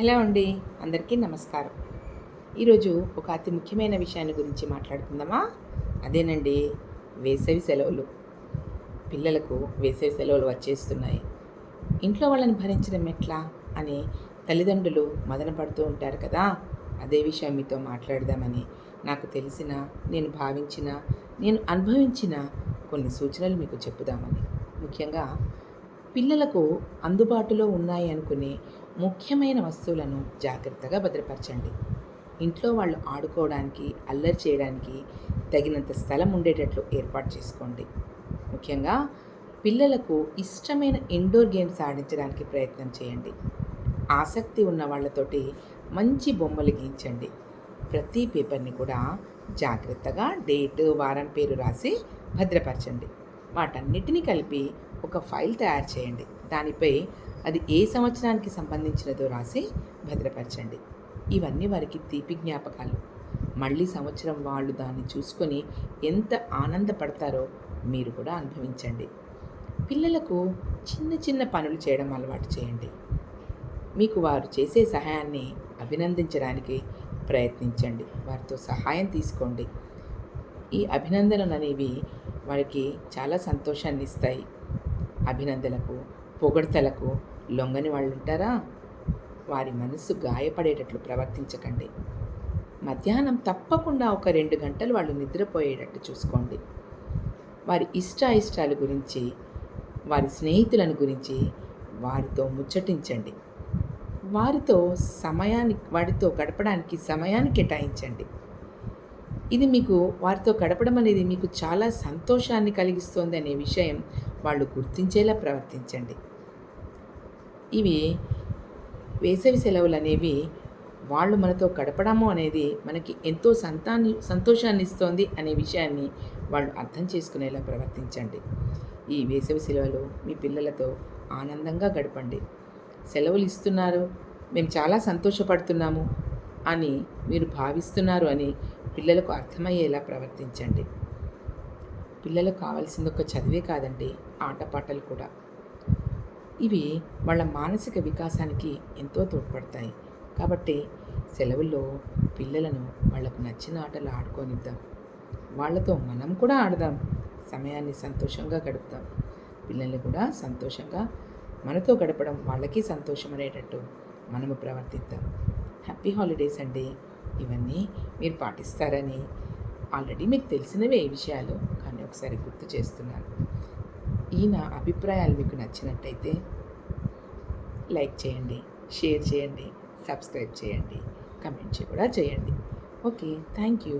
Hello అండి అందరికీ నమస్కారం. ఈరోజు ఒక అతి ముఖ్యమైన విషయాన్ని గురించి మాట్లాడుకుందామా? అదేనండి వేసవి సెలవులు. పిల్లలకు వేసవి సెలవులు వచ్చేస్తున్నాయి. ఇంట్లో వాళ్ళని భరించడం ఎట్లా? అని తల్లిదండ్రులు మదన పడుతూ ఉంటారు కదా అదే విషయం మీతో మాట్లాడదామని. నాకు తెలిసిన నేను భావించిన నేను అనుభవించిన కొన్ని సూచనలు మీకు చెప్పుదామని. ముఖ్యంగా పిల్లలకు అందుబాటులో ఉన్నాయి అనుకునే ముఖ్యమైన వస్తువులను జాగ్రత్తగా భద్రపరచండి. ఇంట్లో వాళ్ళు ఆడుకోవడానికి అల్లరి చేయడానికి తగినంత స్థలం ఉండేటట్లు ఏర్పాటు చేసుకోండి. ముఖ్యంగా పిల్లలకు ఇష్టమైన ఇండోర్ గేమ్స్ ఆడించడానికి ప్రయత్నం చేయండి. ఆసక్తి ఉన్న వాళ్ళతోటి మంచి బొమ్మలు గీయించండి. ప్రతి పేపర్ని కూడా జాగ్రత్తగా డేట్ వారం పేరు రాసి భద్రపరచండి. వాటన్నిటిని కలిపి ఒక ఫైల్ తయారు చేయండి. దానిపై అది ఏ సంవత్సరానికి సంబంధించినదో రాసి భద్రపరచండి. ఇవన్నీ వారికి తీపి జ్ఞాపకాలు. మళ్ళీ సంవత్సరం వాళ్ళు దాన్ని చూసుకొని ఎంత ఆనందపడతారో మీరు కూడా అనుభవించండి. పిల్లలకు చిన్న చిన్న పనులు చేయడం అలవాటు చేయండి. మీకు వారు చేసే సహాయాన్ని అభినందించడానికి ప్రయత్నించండి. వారితో సహాయం తీసుకోండి. ఈ అభినందనలు అనేవి వారికి చాలా సంతోషాన్ని ఇస్తాయి. అభినందనలకు పొగడతలకు లొంగని వాళ్ళు ఉంటారా? వారి మనస్సు గాయపడేటట్లు ప్రవర్తించకండి. మధ్యాహ్నం తప్పకుండా ఒక రెండు గంటలు వాళ్ళు నిద్రపోయేటట్టు చూసుకోండి. వారి ఇష్ట ఇష్టాల గురించి వారి స్నేహితులను గురించి వారితో ముచ్చటించండి. వారితో సమయానికి వారితో గడపడానికి సమయాన్ని కేటాయించండి. ఇది మీకు వారితో గడపడం అనేది మీకు చాలా సంతోషాన్ని కలిగిస్తుంది అనే విషయం వాళ్ళు గుర్తించేలా ప్రవర్తించండి. ఇవి వేసవి సెలవులు అనేవి వాళ్ళు మనతో గడపడము అనేది మనకి ఎంతో సంతాన్ని సంతోషాన్ని ఇస్తోంది అనే విషయాన్ని వాళ్ళు అర్థం చేసుకునేలా ప్రవర్తించండి. ఈ వేసవి సెలవులు మీ పిల్లలతో ఆనందంగా గడపండి. సెలవులు ఇస్తున్నారు మేము చాలా సంతోషపడుతున్నాము అని మీరు భావిస్తున్నారు అని పిల్లలకు అర్థమయ్యేలా ప్రవర్తించండి. పిల్లలకు కావాల్సింది ఒక చదివే కాదండి ఆటపాటలు కూడా. ఇవి వాళ్ళ మానసిక వికాసానికి ఎంతో తోడ్పడతాయి. కాబట్టి సెలవుల్లో పిల్లలను వాళ్ళకు నచ్చిన ఆటలు ఆడుకోనిద్దాం. వాళ్ళతో మనం కూడా ఆడదాం. సమయాన్ని సంతోషంగా గడుపుదాం పిల్లల్ని కూడా సంతోషంగా మనతో గడపడం వాళ్ళకి సంతోషం అనేటట్టు మనము ప్రవర్తిద్దాం. హ్యాపీ హాలిడేస్ అండి. ఇవన్నీ మీరు పాటిస్తారని ఆల్రెడీ మీకు తెలిసినవే ఈ విషయాలు కానీ ఒకసారి గుర్తు చేస్తున్నాను. ఈ నా అభిప్రాయాలు మీకు నచ్చినట్టయితే లైక్ చేయండి షేర్ చేయండి సబ్స్క్రైబ్ చేయండి కమెంట్ కూడా చేయండి. Okay thank you.